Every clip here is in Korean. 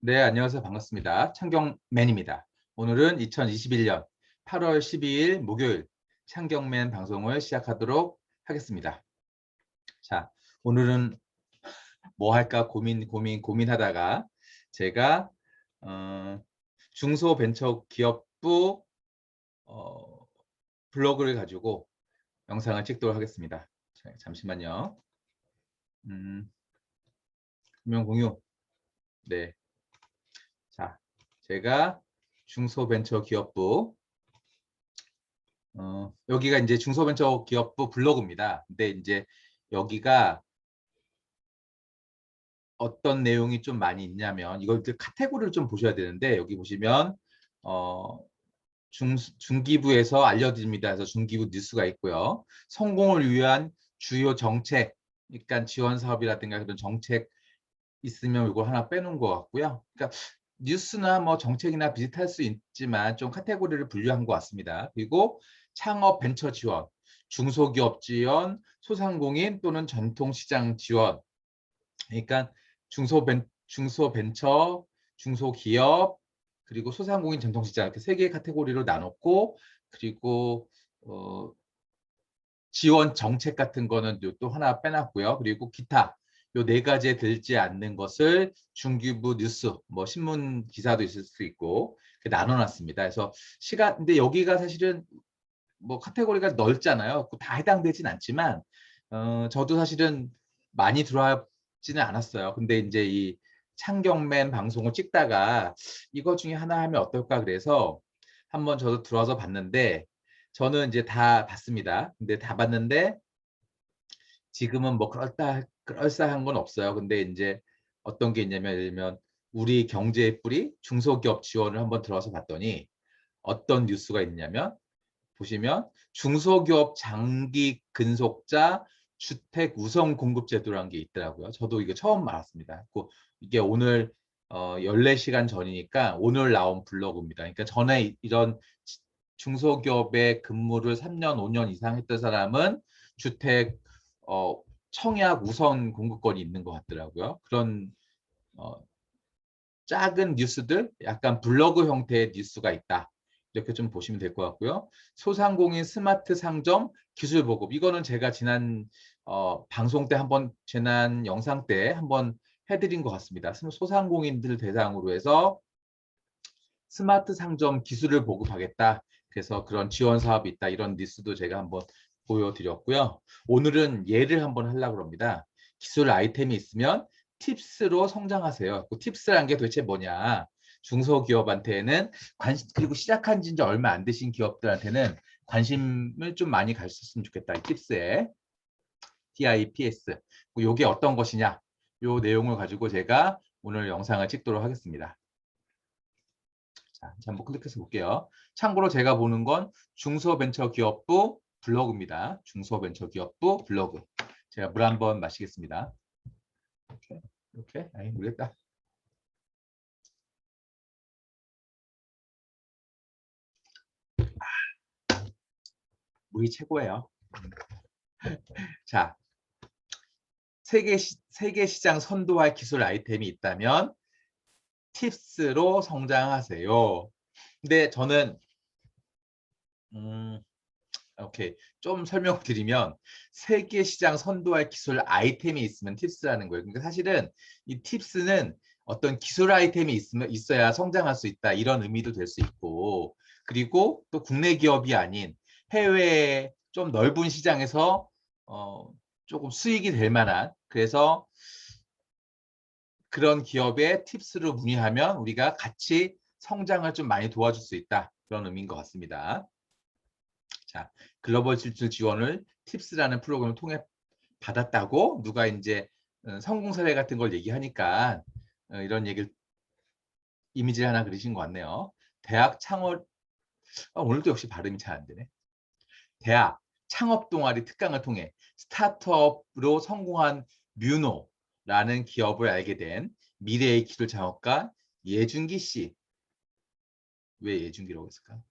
네, 안녕하세요. 반갑습니다. 창경맨입니다. 오늘은 2021년 8월 12일 목요일 창경맨 방송을 시작하도록 하겠습니다. 자, 오늘은 뭐 할까 고민, 고민, 고민하다가 제가 어, 중소벤처기업부 어, 블로그를 가지고 영상을 찍도록 하겠습니다. 자, 잠시만요. 음, 화면 공유. 네. 자, 제가 중소벤처기업부 어, 여기가 이제 중소벤처기업부 블로그입니다. 근데 이제 여기가 어떤 내용이 좀 많이 있냐면 이걸 카테고리를 좀 보셔야 되는데 여기 보시면 어, 중, 중기부에서 알려드립니다 해서 중기부 뉴스가 있고요. 성공을 위한 주요 정책, 그러니까 지원 사업이라든가 그런 정책 있으면 이거 하나 빼놓은 것 같고요. 그러니까 뉴스나 뭐 정책이나 비슷할 수 있지만 좀 카테고리를 분류한 것 같습니다. 그리고 창업 벤처 지원, 중소기업 지원, 소상공인 또는 전통시장 지원. 그러니까 중소벤, 중소벤처, 중소기업, 그리고 소상공인 전통시장 이렇게 세 개의 카테고리로 나눴고 그리고 어, 지원 정책 같은 거는 또 하나 빼놨고요. 그리고 기타 요 네 가지에 들지 않는 것을 중기부 뉴스, 뭐 신문 기사도 있을 수 있고 나눠놨습니다. 그래서 시간 근데 여기가 사실은 뭐 카테고리가 넓잖아요. 다 해당되진 않지만 어, 저도 사실은 많이 들어왔지는 않았어요. 근데 이제 이 창경맨 방송을 찍다가 이거 중에 하나 하면 어떨까 그래서 한번 저도 들어와서 봤는데 저는 이제 다 봤습니다. 근데 다 봤는데 지금은 뭐 그럴다 그럴싸한 건 없어요. 근데 이제 어떤 게 있냐면 예를 들면 우리 경제의 뿌리 중소기업 지원을 한번 들어서 봤더니 어떤 뉴스가 있냐면 보시면 중소기업 장기 근속자 주택 우선 공급 제도라는 게 있더라고요. 저도 이거 처음 알았습니다. 이게 오늘 어 14시간 전이니까 오늘 나온 블로그입니다. 그러니까 전에 이런 중소기업에 근무를 3년, 5년 이상 했던 사람은 주택 어 청약 우선 공급권이 있는 것 같더라고요. 그런 어, 작은 뉴스들, 약간 블로그 형태의 뉴스가 있다. 이렇게 좀 보시면 될 것 같고요. 소상공인 스마트 상점 기술 보급. 이거는 제가 지난 어, 방송 때 한번 지난 영상 때 한번 해드린 것 같습니다. 소상공인들 대상으로 해서 스마트 상점 기술을 보급하겠다. 그래서 그런 지원 사업이 있다. 이런 뉴스도 제가 한번 보여드렸고요. 오늘은 예를 한번 하려고 합니다. 기술 아이템이 있으면 팁스로 성장하세요. 그 팁스라는 게 도대체 뭐냐. 중소기업한테는 관심 그리고 시작한 지 얼마 안 되신 기업들한테는 관심을 좀 많이 가졌으면 좋겠다. 이 팁스에 TIPS. 이게 어떤 것이냐. 요 내용을 가지고 제가 오늘 영상을 찍도록 하겠습니다. 자, 한번 클릭해서 볼게요. 참고로 제가 보는 건 중소벤처기업부 블로그입니다. 중소벤처기업부 블로그. 제가 물 한 번 마시겠습니다. 이렇게, 이렇게. 아이, 모르겠다. 물이 최고예요. 자, 세계, 시, 세계 시장 선도할 기술 아이템이 있다면 팁스로 성장하세요. 근데 저는 음, 오케이. 좀 설명드리면 세계 시장 선도할 기술 아이템이 있으면 팁스라는 거예요. 그러니까 사실은 이 팁스는 어떤 기술 아이템이 있으면 있어야 성장할 수 있다 이런 의미도 될 수 있고 그리고 또 국내 기업이 아닌 해외 좀 넓은 시장에서 어, 조금 수익이 될 만한 그래서 그런 기업의 팁스로 문의하면 우리가 같이 성장을 좀 많이 도와줄 수 있다 그런 의미인 것 같습니다. 자, 글로벌 진출 지원을 팁스라는 프로그램을 통해 받았다고 누가 이제 어, 성공 사례 같은 걸 얘기하니까 어, 이런 얘기를 이미지를 하나 그리신 것 같네요. 대학 창업 아, 오늘도 역시 발음이 잘 안 되네. 대학 창업 동아리 특강을 통해 스타트업으로 성공한 뮤노라는 기업을 알게 된 미래의 기술 창업가 예준기 씨. 왜 예준기라고 했을까?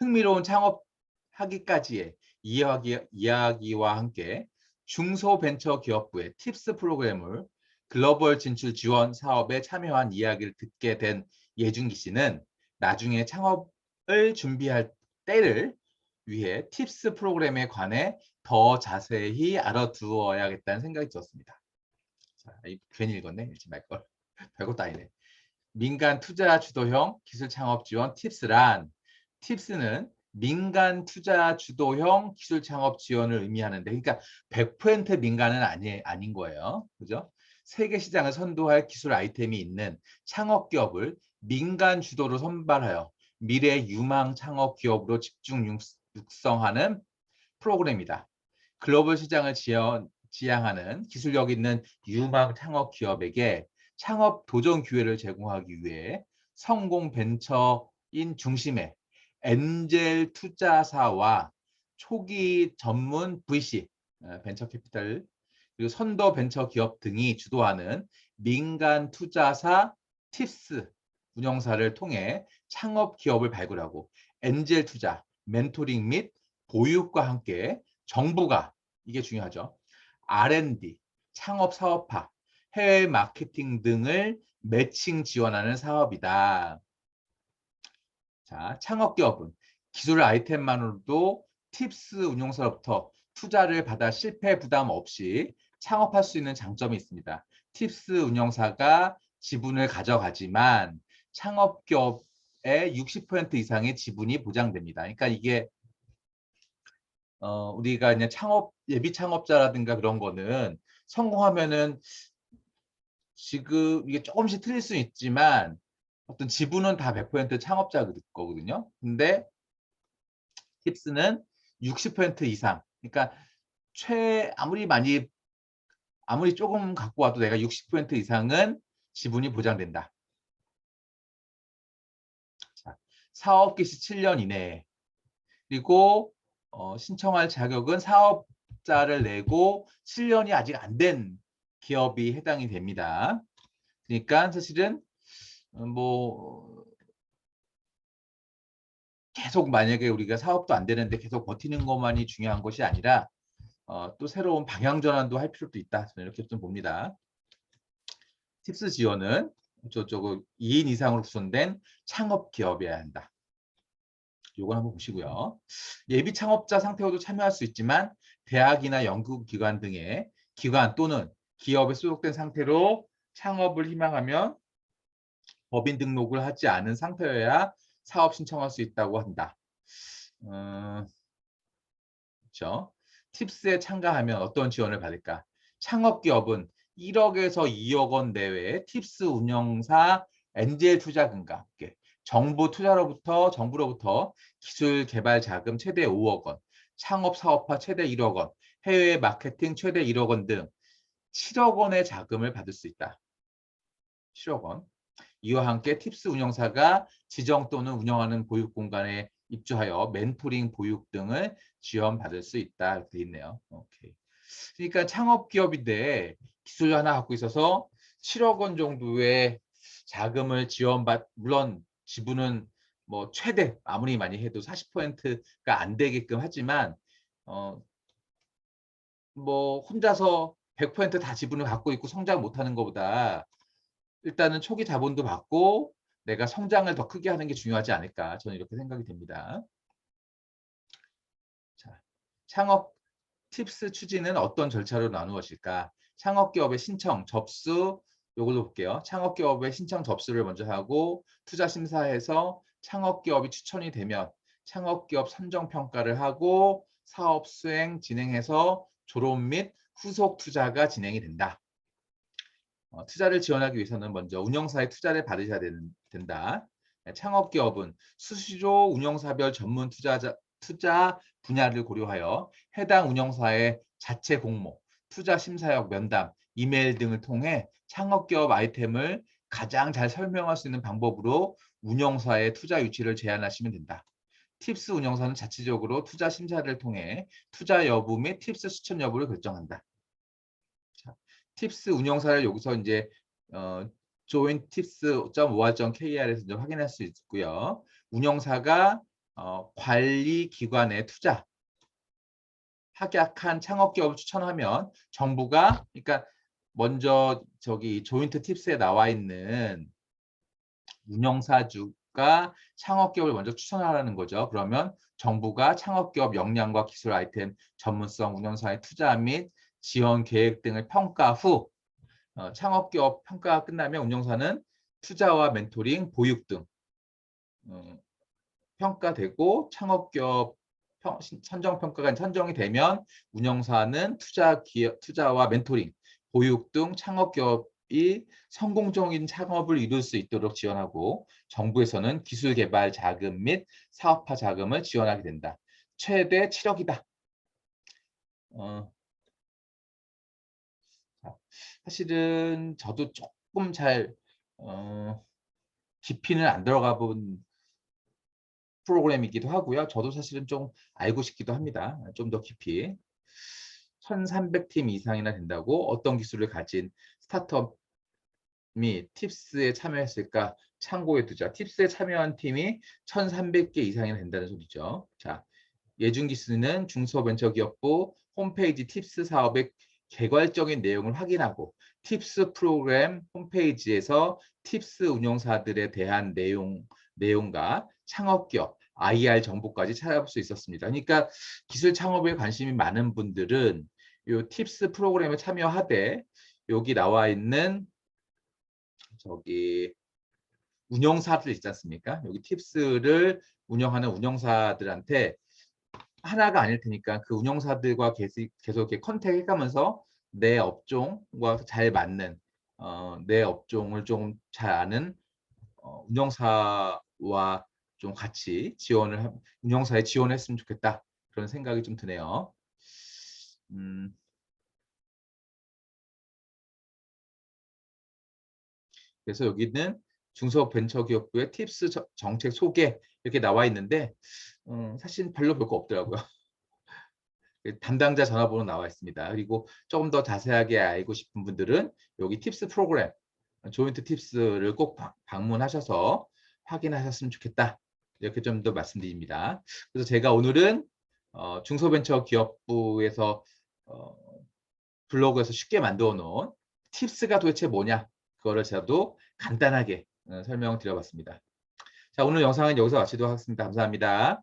흥미로운 창업하기까지의 이야기, 이야기와 함께 중소벤처기업부의 팁스 프로그램을 글로벌 진출 지원 사업에 참여한 이야기를 듣게 된 예준기 씨는 나중에 창업을 준비할 때를 위해 팁스 프로그램에 관해 더 자세히 알아두어야겠다는 생각이 들었습니다. 자, 이 괜히 읽었네. 읽지 말걸. 별것도 아니네. 민간 투자 주도형 기술 창업 지원 팁스란 팁스는 민간 투자 주도형 기술 창업 지원을 의미하는데 그러니까 100% 민간은 아니, 아닌 거예요. 그죠? 세계 시장을 선도할 기술 아이템이 있는 창업 기업을 민간 주도로 선발하여 미래 유망 창업 기업으로 집중 육- 육성하는 프로그램이다. 글로벌 시장을 지원, 지향하는 기술력 있는 유망 창업 기업에게 창업 도전 기회를 제공하기 위해 성공 벤처인 중심의 엔젤 투자사와 초기 전문 VC, 어, 벤처 캐피탈 그리고 선도 벤처 기업 등이 주도하는 민간 투자사 팁스 운영사를 통해 창업 기업을 발굴하고 엔젤 투자, 멘토링 및 보육과 함께 정부가 이게 중요하죠. R&D, 창업 사업화, 해외 마케팅 등을 매칭 지원하는 사업이다. 자, 창업 기업은 기술 아이템만으로도 팁스 운용사로부터 투자를 받아 실패 부담 없이 창업할 수 있는 장점이 있습니다. 팁스 운영사가 지분을 가져가지만 창업 기업의 60% 이상의 지분이 보장됩니다. 그러니까 이게 어, 우리가 그냥 창업 예비 창업자라든가 그런 거는 성공하면은 지금 이게 조금씩 틀릴 수 있지만 어떤 지분은 다 100% 창업자 거거든요. 근데 팁스는 60% 이상. 그러니까 최 아무리 많이 아무리 조금 갖고 와도 내가 60% 이상은 지분이 보장된다. 자, 사업 개시 7년 이내에 그리고 어, 신청할 자격은 사업자를 내고 7년이 아직 안 된 기업이 해당이 됩니다. 그러니까 사실은 어, 뭐 계속 만약에 우리가 사업도 안 되는데 계속 버티는 것만이 중요한 것이 아니라 어, 또 새로운 방향 전환도 할 필요도 있다. 저는 이렇게 좀 봅니다. 팁스 지원은 저쪽 2인 이상으로 구성된 창업 기업이어야 한다. 요걸 한번 보시고요. 예비 창업자 상태로도 참여할 수 있지만 대학이나 연구기관 등의 기관 또는 기업에 소속된 상태로 창업을 희망하면 법인 등록을 하지 않은 상태여야 사업 신청할 수 있다고 한다. 음, 그렇죠. 팁스에 참가하면 어떤 지원을 받을까? 창업기업은 1억에서 2억 원 내외의 팁스 운영사 엔젤 투자금과 함께 정부 투자로부터 정부로부터 기술 개발 자금 최대 5억 원, 창업 사업화 최대 1억 원, 해외 마케팅 최대 1억 원 등 7억 원의 자금을 받을 수 있다. 7억 원. 이와 함께 팁스 운영사가 지정 또는 운영하는 보육 공간에 입주하여 멘토링 보육 등을 지원받을 수 있다 이렇게 돼 있네요. 오케이. 그러니까 창업 기업인데 기술 하나 갖고 있어서 7억 원 정도의 자금을 지원받 물론 지분은 뭐 최대 아무리 많이 해도 40%가 안 되게끔 하지만 어 뭐 혼자서 100%다 지분을 갖고 있고 성장 못하는 것보다 일단은 초기 자본도 받고 내가 성장을 더 크게 하는 게 중요하지 않을까 저는 이렇게 생각이 됩니다. 자, 창업 팁스 추진은 어떤 절차로 나누어질까? 창업기업의 신청, 접수 요걸로 볼게요. 창업기업의 신청 접수를 먼저 하고 투자 심사에서 창업기업이 추천이 되면 창업기업 선정 평가를 하고 사업 수행 진행해서 졸업 및 후속 투자가 진행이 된다. 어, 투자를 지원하기 위해서는 먼저 운영사의 투자를 받으셔야 되는, 된다. 네, 창업기업은 수시로 운영사별 전문 투자자, 투자 분야를 고려하여 해당 운영사의 자체 공모, 투자 심사역 면담, 이메일 등을 통해 창업기업 아이템을 가장 잘 설명할 수 있는 방법으로 운영사의 투자 유치를 제안하시면 된다. 팁스 운영사는 자체적으로 투자 심사를 통해 투자 여부 및 팁스 추천 여부를 결정한다. 자, 팁스 운영사를 여기서 이제 어, jointips.or.kr에서 이제 확인할 수 있고요. 운영사가 어, 관리 기관의 투자 합약한 창업 기업을 추천하면 정부가 그러니까 먼저 저기 조인트 팁스에 나와 있는 운영사주가 창업기업을 먼저 추천하라는 거죠. 그러면 정부가 창업기업 역량과 기술 아이템, 전문성, 운영사의 투자 및 지원 계획 등을 평가 후 어, 창업기업 평가가 끝나면 운영사는 투자와 멘토링, 보육 등 어, 평가되고 창업기업 평, 선정 평가가 선정이 되면 운영사는 투자 기업 투자와 멘토링, 보육 등 창업기업이 성공적인 창업을 이룰 수 있도록 지원하고 정부에서는 기술 개발 자금 및 사업화 자금을 지원하게 된다. 최대 7억이다. 어, 사실은 저도 조금 잘 어, 깊이는 안 들어가 본 프로그램이기도 하고요. 저도 사실은 좀 알고 싶기도 합니다. 좀 더 깊이. 1300팀 이상이나 된다고 어떤 기술을 가진 스타트업이 팁스에 참여했을까 참고해 두자. 팁스에 참여한 팀이 1300개 이상이나 된다는 소리죠. 자, 예준기술은 중소벤처기업부 홈페이지 팁스 사업의 개괄적인 내용을 확인하고 팁스 프로그램 홈페이지에서 팁스 운용사들에 대한 내용, 내용과 창업기업, IR 정보까지 찾아볼 수 있었습니다. 그러니까 기술 창업에 관심이 많은 분들은 이 팁스 프로그램에 참여하되 여기 나와 있는 저기 운영사들 있지 않습니까? 여기 팁스를 운영하는 운영사들한테 하나가 아닐 테니까 그 운영사들과 계속, 계속 이렇게 컨택 해가면서 내 업종과 잘 맞는 어, 내 업종을 좀 잘 아는 어, 운영사와 좀 같이 지원을 하, 운영사에 지원했으면 좋겠다 그런 생각이 좀 드네요. 음, 그래서 여기는 중소벤처기업부의 팁스 정책 소개 이렇게 나와 있는데 음, 사실 별로 볼 거 없더라고요. 담당자 전화번호 나와 있습니다. 그리고 조금 더 자세하게 알고 싶은 분들은 여기 팁스 프로그램 조인트 팁스를 꼭 방문하셔서 확인하셨으면 좋겠다. 이렇게 좀 더 말씀드립니다. 그래서 제가 오늘은 어, 중소벤처기업부에서 어, 블로그에서 쉽게 만들어 놓은 팁스가 도대체 뭐냐 그거를 저도 간단하게 어, 설명을 드려봤습니다. 자 오늘 영상은 여기서 마치도록 하겠습니다. 감사합니다.